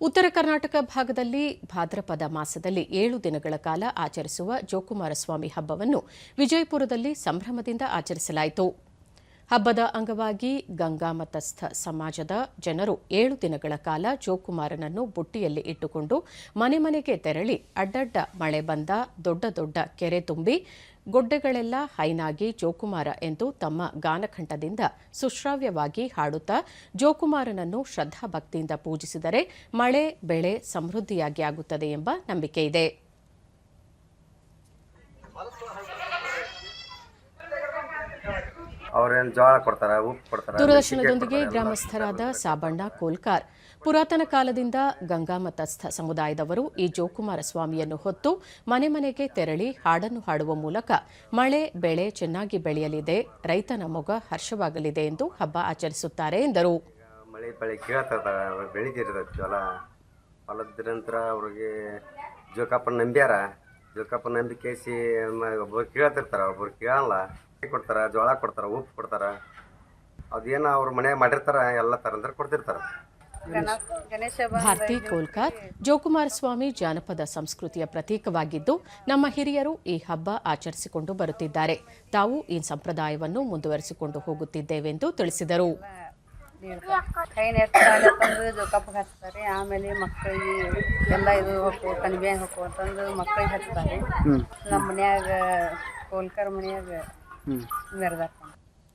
ಉತ್ತರ ಕರ್ನಾಟಕ ಭಾಗದಲ್ಲಿ ಭಾದ್ರಪದ ಮಾಸದಲ್ಲಿ ಏಳು ದಿನಗಳ ಕಾಲ ಆಚರಿಸುವ ಜೋಕುಮಾರಸ್ವಾಮಿ ಹಬ್ಬವನ್ನು ವಿಜಯಪುರದಲ್ಲಿ ಸಂಭ್ರಮದಿಂದ ಆಚರಿಸಲಾಯಿತು. ಹಬ್ಬದ ಅಂಗವಾಗಿ ಗಂಗಾಮತಸ್ಥ ಸಮಾಜದ ಜನರು ಏಳು ದಿನಗಳ ಕಾಲ ಜೋಕುಮಾರನನ್ನು ಬುಟ್ಟಿಯಲ್ಲಿ ಇಟ್ಟುಕೊಂಡು ಮನೆ ಮನೆಗೆ ತೆರಳಿ ಅಡ್ಡಡ್ಡ ಮಳೆ ಬಂದ ದೊಡ್ಡ ದೊಡ್ಡ ಕೆರೆ ತುಂಬಿ ಗೊಡ್ಡೆಗಳೆಲ್ಲ ಹೈನಾಗಿ ಜೋಕುಮಾರ ಎಂದು ತಮ್ಮ ಗಾನಖಂಡದಿಂದ ಸುಶ್ರಾವ್ಯವಾಗಿ ಹಾಡುತ್ತಾ ಜೋಕುಮಾರನನ್ನು ಶ್ರದ್ಧಾಭಕ್ತಿಯಿಂದ ಪೂಜಿಸಿದರೆ ಮಳೆ, ಬೆಳೆ ಸಮೃದ್ಧಿಯಾಗಿ ಆಗುತ್ತದೆ ಎಂಬ ನಂಬಿಕೆ ಇದೆ. ಅವ್ರೇನು ಜೋಳ ಕೊಡ್ತಾರ ಉಪ್ಪು ಕೊಡ್ತಾರ ದೂರದರ್ಶನದೊಂದಿಗೆ ಗ್ರಾಮಸ್ಥರಾದ ಸಾಬಣ್ಣ ಕೋಲ್ಕಾರ್. ಪುರಾತನ ಕಾಲದಿಂದ ಗಂಗಾಮತಸ್ಥ ಸಮುದಾಯದವರು ಈ ಜೋಕುಮಾರ ಸ್ವಾಮಿಯನ್ನು ಹೊತ್ತು ಮನೆ ಮನೆಗೆ ತೆರಳಿ ಹಾಡನ್ನು ಹಾಡುವ ಮೂಲಕ ಮಳೆ ಬೆಳೆ ಚೆನ್ನಾಗಿ ಬೆಳೆಯಲಿದೆ ರೈತನ ಮೊಗ ಹರ್ಷವಾಗಲಿದೆ ಎಂದು ಹಬ್ಬ ಆಚರಿಸುತ್ತಾರೆ ಎಂದರು. ಮಳೆ ಬೆಳೆ ಕೇಳ್ತಿರ್ತಾರ ಬೆಳಿತಿರ್ತೈತಿ ಹೊಲ ಹೊಲದ ನಂತರ ಅವ್ರಿಗೆ ಜೋಕಪ್ಪನ ನಂಬ್ಯಾರ. ಜೋಕಪ್ಪನ ನಂಬಿಕೇಸಿ ಒಬ್ಬರು ಕೇಳ್ತಿರ್ತಾರ ಒಬ್ಬರು ಕೇಳಲ್ಲ. ಕೊಡ್ತಾರ ಜೋಳ ಕೊಡ್ತಾರ ಉಪ್ಪು ಕೊಡ್ತಾರ. ಅದೇನೋ ಅವ್ರ ಮನೆ ಮಾಡಿರ್ತಾರ ಎಲ್ಲ ತರಂದ್ರೆ ಕೊಡ್ತಿರ್ತಾರ. ಗಣೇಶ ಭಾರತಿ ಕೋಲ್ಕಾತ್ ಜೋಕುಮಾರ ಸ್ವಾಮಿ ಜಾನಪದ ಸಂಸ್ಕೃತಿಯ ಪ್ರತೀಕವಾಗಿದ್ದು ನಮ್ಮ ಹಿರಿಯರು ಈ ಹಬ್ಬ ಆಚರಿಸಿಕೊಂಡು ಬರುತ್ತಿದ್ದಾರೆ. ತಾವು ಈ ಸಂಪ್ರದಾಯವನ್ನು ಮುಂದುವರಿಸಿಕೊಂಡು ಹೋಗುತ್ತಿದ್ದೇವೆಂದು ತಿಳಿಸಿದರು. ಕೈ ತಂದು ಹಚ್ತಾರೆ ಆಮೇಲೆ ಮಕ್ಕಳಿಗೆ ಎಲ್ಲ ಇದು ಹಾಕು ಕಣಿವೆ ಹೊಕ್ಕು ಅಂತಂದು ಮಕ್ಕಳಿಗೆ ಹಚ್ತಾರೆ ನಮ್ಮ ಮನ್ಯಾಗ ಕೋಲ್ಕರ್ ಮನ್ಯಾಗ വെറുതെ